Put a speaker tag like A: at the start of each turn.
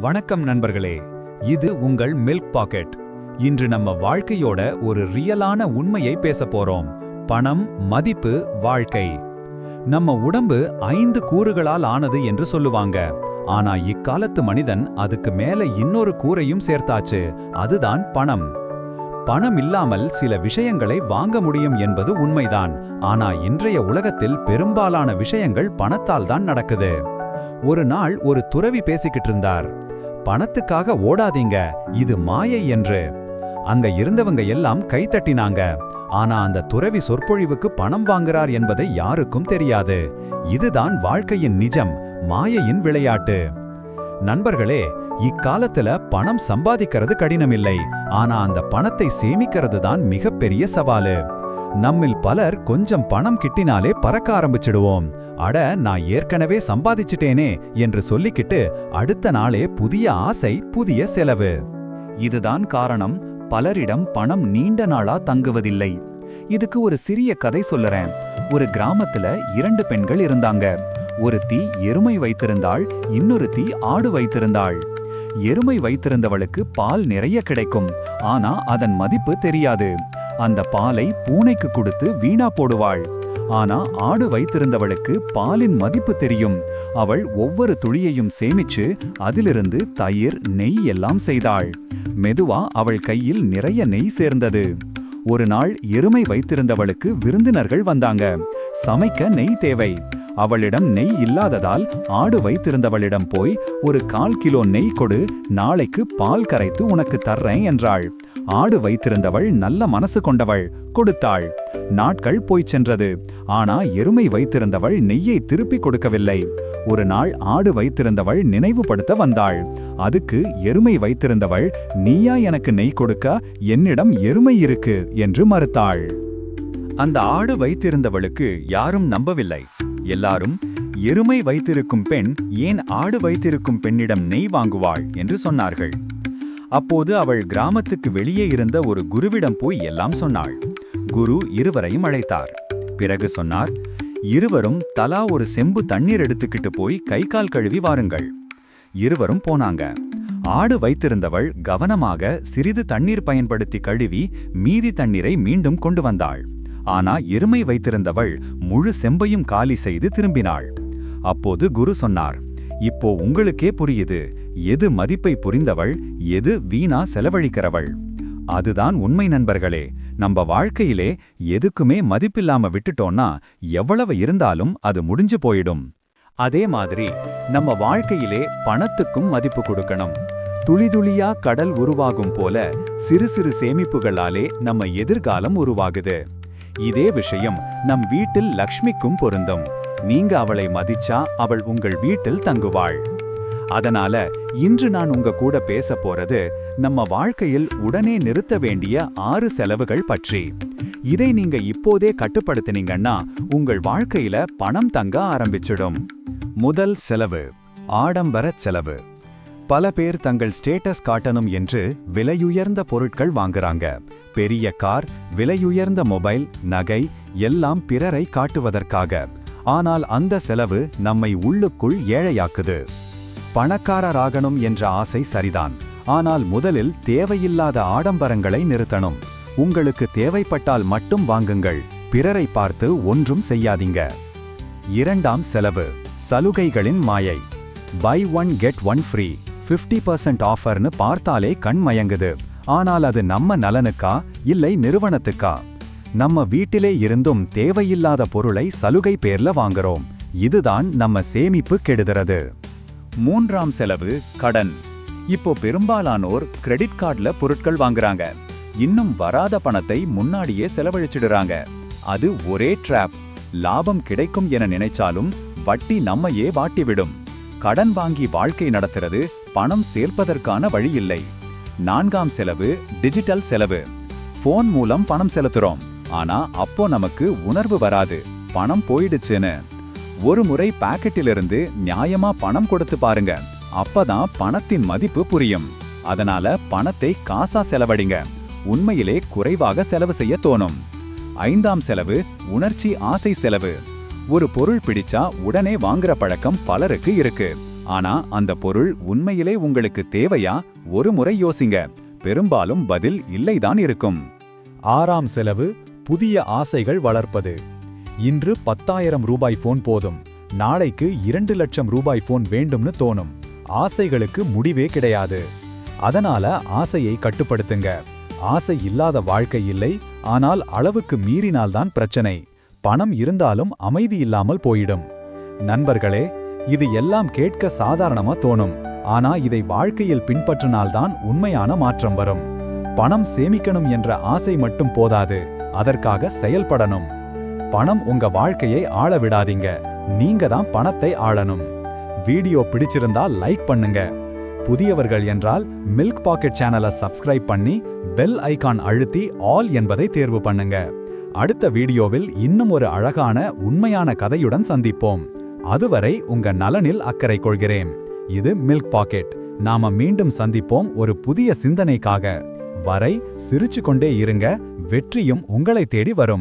A: வணக்கம் நண்பர்களே இது உங்கள் மில்க் பாக்கெட் இன்று நம்ம வாழ்க்கையோட ஒரு ரியலான உண்மையை பேச போறோம். பணம் மதிப்பு வாழ்க்கை. நம்ம உடம்பு ஐந்து கூறுகளால் ஆனது என்று சொல்லுவாங்க. ஆனா இக்காலத்து மனிதன் அதுக்கு மேல இன்னொரு கூரையும் சேர்த்தாச்சு. அதுதான் பணம். பணம் இல்லாமல் சில விஷயங்களை வாங்க முடியும் என்பது உண்மைதான். ஆனா இன்றைய உலகத்தில் பெரும்பாலான விஷயங்கள் பணத்தால் தான் நடக்குது. ஒரு நாள் ஒரு துறவி பேசிக்கிட்டு இருந்தார். பணத்துக்காக ஓடாதீங்க இது மாயை என்று. அங்க இருந்தவங்க எல்லாம் கைத்தட்டினாங்க ஆனா அந்த துறவி சொற்பொழிவுக்கு பணம் வாங்குறார் என்பதை யாருக்கும் தெரியாது. இதுதான் வாழ்க்கையின் நிஜம் மாயையின் விளையாட்டு. நண்பர்களே இக்காலத்துல பணம் சம்பாதிக்கிறது கடினமில்லை. ஆனா அந்த பணத்தை சேமிக்கிறது தான் மிகப்பெரிய சவாலு. நம்மில் பலர் கொஞ்சம் பணம் கிட்டினாலே பறக்க ஆரம்பிச்சிடுவோம். அட நான் ஏற்கனவே சம்பாதிச்சிட்டேனே என்று சொல்லிக்கிட்டு அடுத்த நாளே புதிய ஆசை புதிய செலவு. இதுதான் காரணம். பலரிடம் பணம் நீண்ட நாளா தங்குவதில்லை. இதுக்கு ஒரு சிறிய கதை சொல்லுறேன். ஒரு கிராமத்துல இரண்டு பெண்கள் இருந்தாங்க. ஒரு தீ எருமை வைத்திருந்தாள் இன்னொரு தீ ஆடு வைத்திருந்தாள். எருமை வைத்திருந்தவளுக்கு பால் நிறைய கிடைக்கும். ஆனா அதன் மதிப்பு தெரியாது. அந்த பாலை பூனைக்கு கொடுத்து வீணா போடுவாள். ஆனா ஆடு வைத்திருந்தவளுக்கு பாலின் மதிப்பு தெரியும். அவள் ஒவ்வொரு துளியையும் சேமிச்சு அதிலிருந்து தயிர் நெய் எல்லாம் செய்தாள். மெதுவா அவள் கையில் நிறைய நெய் சேர்ந்தது. ஒரு நாள் எருமை வைத்திருந்தவளுக்கு விருந்தினர்கள் வந்தாங்க. சமைக்க நெய் தேவை. அவளிடம் நெய் இல்லாததால் ஆடு வைத்திருந்தவளிடம் போய் ஒரு கால் கிலோ நெய் கொடு நாளைக்கு பால் கரைத்து உனக்கு தர்றேன் என்றாள். ஆடு வைத்திருந்தவள் நல்ல மனசு கொண்டவள் கொடுத்தாள். நாட்கள் போய்ச் சென்றது. ஆனா எருமை வைத்திருந்தவள் நெய்யை திருப்பிக் கொடுக்கவில்லை. ஒரு நாள் ஆடு வைத்திருந்தவள் நினைவுபடுத்த வந்தாள். அதுக்கு எருமை வைத்திருந்தவள் நீயா எனக்கு நெய் கொடுக்க? என்னிடம் எருமை இருக்கு என்று மறுத்தாள். அந்த ஆடு வைத்திருந்தவளுக்கு யாரும் நம்பவில்லை. எல்லாரும் எருமை வைத்திருக்கும் பெண் ஏன் ஆடு வைத்திருக்கும் பெண்ணிடம் நெய் வாங்குவாள்? என்று சொன்னார்கள். அப்போது அவள் கிராமத்துக்கு வெளியே இருந்த ஒரு குருவிடம் போய் எல்லாம் சொன்னாள். குரு இருவரையும் அழைத்தார். பிறகு சொன்னார் இருவரும் தலா ஒரு செம்பு தண்ணீர் எடுத்துக்கிட்டு போய் கை கால் கழுவி வாருங்கள். இருவரும் போனாங்க. ஆடு வைத்திருந்தவள் கவனமாக சிறிது தண்ணீர் பயன்படுத்தி கழுவி மீதி தண்ணீரை மீண்டும் கொண்டு வந்தாள். ஆனா எருமை வைத்திருந்தவள் முழு செம்பையும் காலி செய்து திரும்பினாள். அப்போது குரு சொன்னார் இப்போ உங்களுக்கே புரியுது எது மதிப்பை புரிந்தவள் எது வீணா செலவழிக்கிறவள். அதுதான் உண்மை நண்பர்களே நம்ம வாழ்க்கையிலே எதுக்குமே மதிப்பில்லாம விட்டுட்டோம்னா எவ்வளவு இருந்தாலும் அது முடிஞ்சு போயிடும். அதே மாதிரி நம்ம வாழ்க்கையிலே பணத்துக்கும் மதிப்பு கொடுக்கணும். துளிதுளியா கடல் உருவாகும் போல சிறு சிறு சேமிப்புகளாலே நம்ம எதிர்காலம் உருவாகுது. இதே விஷயம் நம் வீட்டில் லக்ஷ்மிக்கும் பொருந்தும். நீங்க அவளை மதிச்சா அவள் உங்கள் வீட்டில் தங்குவாள். அதனால இன்று நான் உங்க கூட பேச போறது நம்ம வாழ்க்கையில் உடனே நிறுத்த வேண்டிய ஆறு செலவுகள் பற்றி. இதை நீங்க இப்போதே கட்டுப்படுத்தினீங்கன்னா உங்கள் வாழ்க்கையில பணம் தங்க ஆரம்பிச்சிடும். முதல் செலவு ஆடம்பர செலவு. பல பேர் தங்கள் ஸ்டேட்டஸ் காட்டணும் என்று விலையுயர்ந்த பொருட்கள் வாங்குறாங்க. பெரிய கார் விலையுயர்ந்த மொபைல் நகை எல்லாம் பிறரை காட்டுவதற்காக. ஆனால் அந்த செலவு நம்மை உள்ளுக்குள் ஏழையாக்குது. பணக்காரராகணும் என்ற ஆசை சரிதான். ஆனால் முதலில் தேவையில்லாத ஆடம்பரங்களை நிறுத்தணும். உங்களுக்கு தேவைப்பட்டால் மட்டும் வாங்குங்கள். பிறரை பார்த்து ஒன்றும் செய்யாதீங்க. இரண்டாம் செலவு சலுகைகளின் மாயை. Buy one get one free. Fifty percent ஆஃபர்னு பார்த்தாலே கண் மயங்குது. ஆனால் அது நம்ம நலனுக்கா இல்லை நிறுவனத்துக்கா? நம்ம வீட்டிலே இருந்தும் தேவையில்லாத பொருளை சலுகை பேர்ல வாங்குறோம். இதுதான் நம்ம சேமிப்பு கெடுகிறது மூன்றாம் செலவு கடன். இப்போ பெரும்பாலானோர் கிரெடிட் கார்டுல பொருட்கள் வாங்குறாங்க. இன்னும் வராத பணத்தை முன்னாடியே செலவழிச்சிடுறாங்க. அது ஒரே ட்ராப் லாபம் கிடைக்கும் என நினைச்சாலும் வட்டி நம்மையே வாட்டிவிடும். கடன் வாங்கி வாழ்க்கை நடத்துறது பணம் சேர்ப்பதற்கான வழி இல்லை நான்காம் செலவு டிஜிட்டல் செலவு. ஃபோன் மூலம் பணம் செலுத்துறோம். ஆனா அப்போ நமக்கு உணர்வு வராது. பணம் போயிடுச்சுன்னு. ஒரு முறை பாக்கெட்டிலிருந்து நியாயமா பணம் கொடுத்து பாருங்க. அப்பதான் பணத்தின் மதிப்பு புரியும். அதனால பணத்தை காசா செலவடிங்க உண்மையிலே குறைவாக செலவு செய்ய தோணும். ஐந்தாம் செலவு உணர்ச்சி ஆசை செலவு. ஒரு பொருள் பிடிச்சா உடனே வாங்குற பழக்கம் பலருக்கு இருக்கு. ஆனா அந்த பொருள் உண்மையிலே உங்களுக்கு தேவையா? ஒரு முறை யோசிங்க. பெரும்பாலும் பதில் இல்லைதான் இருக்கும். ஆறாம் செலவு புதிய ஆசைகள் வளர்ப்பது. இன்று பத்தாயிரம் ரூபாய் போன் போதும். நாளைக்கு இரண்டு லட்சம் ரூபாய் போன் வேண்டும்னு தோணும். ஆசைகளுக்கு முடிவே கிடையாது. அதனால ஆசையை கட்டுப்படுத்துங்க. ஆசை இல்லாத வாழ்க்கை இல்லை. ஆனால் அளவுக்கு மீறினால்தான் பிரச்சனை. பணம் இருந்தாலும் அமைதி இல்லாமல் போயிடும். நண்பர்களே இது எல்லாம் கேட்க சாதாரணமா தோணும். ஆனா இதை வாழ்க்கையில் பின்பற்றினால்தான் உண்மையான மாற்றம் வரும். பணம் சேமிக்கணும் என்ற ஆசை மட்டும் போதாது. அதற்காக செயல்படணும். பணம் உங்க வாழ்க்கையை ஆள விடாதீங்க. நீங்க தான் பணத்தை ஆளணும். வீடியோ பிடிச்சிருந்தா லைக் பண்ணுங்க. புதியவர்கள் என்றால் மில்க் பாக்கெட் சேனலை சப்ஸ்கிரைப் பண்ணி பெல் ஐகான் அழுத்தி ஆல் என்பதை தேர்வு பண்ணுங்க. அடுத்த வீடியோவில் இன்னும் ஒரு அழகான உண்மையான கதையுடன் சந்திப்போம். அதுவரை உங்க நலனில் அக்கறை கொள்கிறேன். இது மில்க் பாக்கெட் நாம மீண்டும் சந்திப்போம் ஒரு புதிய சிந்தனைக்காக. வரை சிரிச்சு கொண்டே இருங்க வெற்றியும் உங்களை தேடி வரும்.